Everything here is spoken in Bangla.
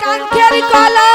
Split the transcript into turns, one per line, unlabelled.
কাঙ্ক্ষের কলা